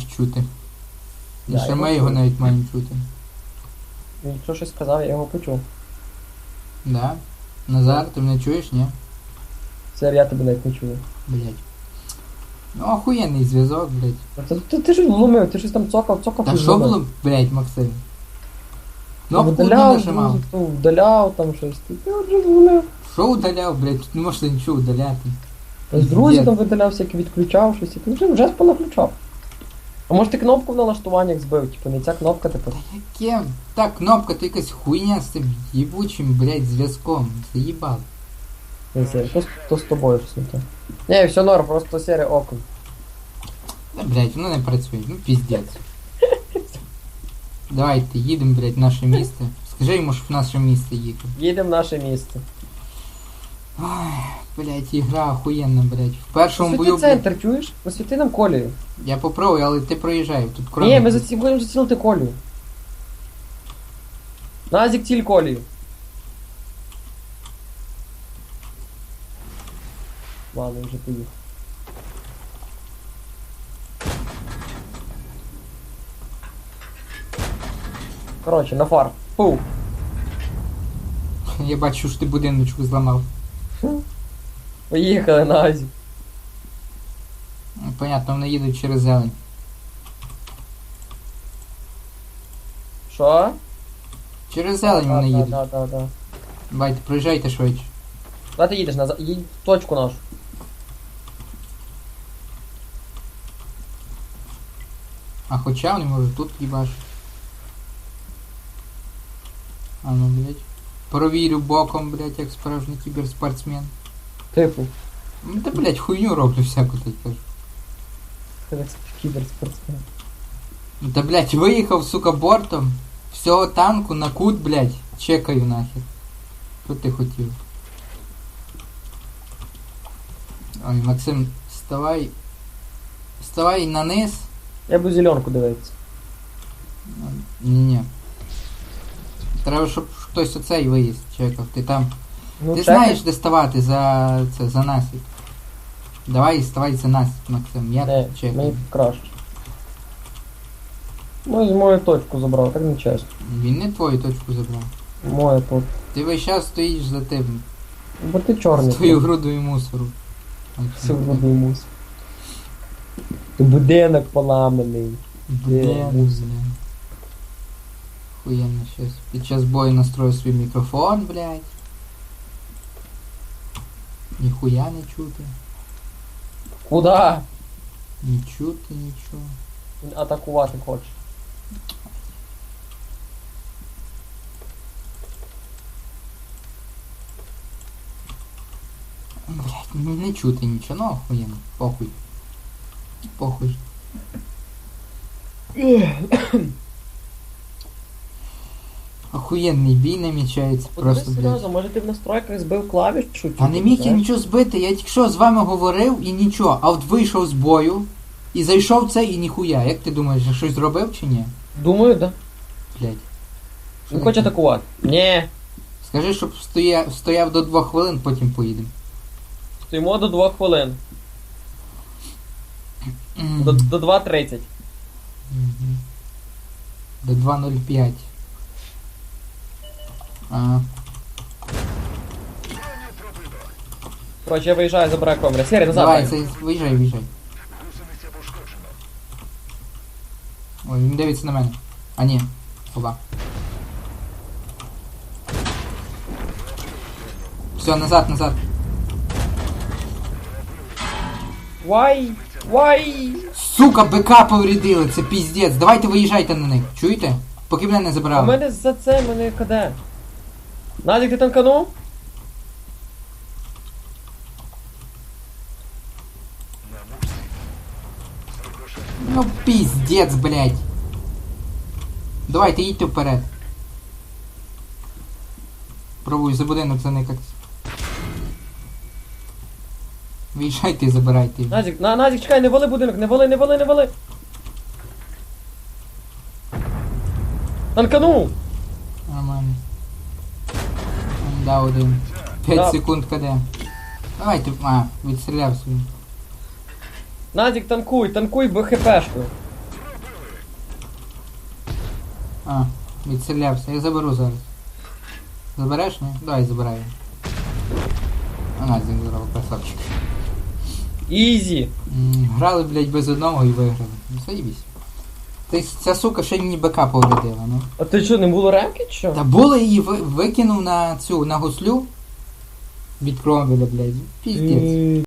нас чути. І ще ми його навіть маємо чути. Він якщо щось сказав, я його почув. Да? Назар, ти мене чуєш, ні? Сер, я тебе навіть не чую. Блять. Ну охуєнний зв'язок, блять. Ти, ти, ти ж вломив, ти щось там цокав, цокав. Та що було, блять, Максим? Одну Вдаляв, нажимав. ну, вдаляв там щось. Ти, ти отже вломив. Що удаляв, блять? Тут не можна нічого удаляти. З друзі там видаляв всякі відключав щось, і ти вже вже понаключав. А може ти кнопку в налаштуваннях збив, типу не ця кнопка, типу. Яке? Та кнопка, то якась хуйня з цим їбучим, блять, зв'язком. Заїбав. Не сері, то, то з тобою щось не те. Ні, все норм, просто сіре оком. Та, блять, воно не працює, ну піздець. Давайте, їдемо, блять, в наше місце. Скажи йому, щоб в наше місце їхав. Їдемо в наше місце. Блять, ігра охуєнна, блять. В першому Посвіти бою, блядь, центр, чуєш? Посвіти нам колію. я попробую, але ти проїжджай. Тут кроме... Ні, ми заці... будемо зацілити колію. Назік ціль колію. Ладно, вже поїхав. Коротше, на фар. Пу. Я бачу, що ти будиночку зламав. Поїхали на Азі. Ну, Понятно, вони їдуть через зелень. Що? Через зелень вони їдуть. да, да, да. Давайте, проїжджайте швидше. Куди ти їдеш? Назад? Їдь в точку нашу. А хоча вони можуть тут їбашити. А ну, блять. Провірю боком, блять, як справжній кіберспортсмен. Типу. Ну, Та, блять, хуйню роблю всяку так кажу. Кіберспортсмен. Ну, Та, блять, виїхав, сука, бортом. Всього танку на кут, блять. Чекаю нахер. Що ти хотів? Ой, Максим, вставай. Вставай на низ. Я буду зеленку дивитися. Ні-ні. Треба, щоб хтось оцей виїзд чекав. Ти там. Ну, Ти чекай. знаєш, де ставати за це, за насіп. Давай ставай за насіп, Максим. Я Не, чекаю. мені краще. Ну, з мою точку забрав, так не чесно. Він не твою точку забрав. Моя тут. Ти весь час стоїш за тим. Бо ти чорний. З твою грудою мусору. Все водний мус. Ти будинок поламаний. Де Де музика? Хуєнно щас. Під час бою настрою свій мікрофон, блядь. Ніхуя не чути. Куда? Не чути нічого. Він атакувати хоче. Блядь, ну не чути нічого, ну охуєнно. Похуй. Похуй. Охуєнний бій намічається просто, блядь. серйозно, може ти в настройках збив клавішу? Та не міг я нічого збити, я тільки що з вами говорив і нічого, а от вийшов з бою і зайшов це і ніхуя. Як ти думаєш, я щось зробив чи ні? Думаю, да. Блядь. Що Він хоче атакувати. Ні. Скажи, щоб стояв, стояв до двох хвилин, потім поїдемо. Стоїмо до 2 хвилин. До, до 2.30. До 2.05. А, Коротше, я виїжджаю, забираю комря. Сірі, назад. давай, це, виїжджай, виїжджай. Ой, він дивиться на мене. А ні. Оба. Все, назад, назад. Why? Why? Сука, БК поврядили, це піздець. Давайте виїжджайте на них. Чуєте? Поки мене не У забрали. мене за це мене КД. Назік, ти танканув? Ну піздець, блядь. Давайте їдьте вперед. Пробуй за будинок заникатись. Виїжджайте і забирайте. Назік, на, Назік, чекай, не вали будинок, не вали, не вали, не вали. Танканув! Да, один. 5 Да. секунд КД. Давай ты, А, відстріляв собі. Назік, танкуй, танкуй БХПшку. А, відстрілявся. Я заберу зараз. Забереш, не? Давай забираю. А Назік забрав, красавчик. Ізі. М, Грали, блядь, без одного і виграли. Ну, заїбісь. Ти ця сука ще мені БК повредила, ну. А ти що, не було ремки чи що? Та було її ви- викинув на цю, на гуслю. Від крові, блядь. Піздець. М,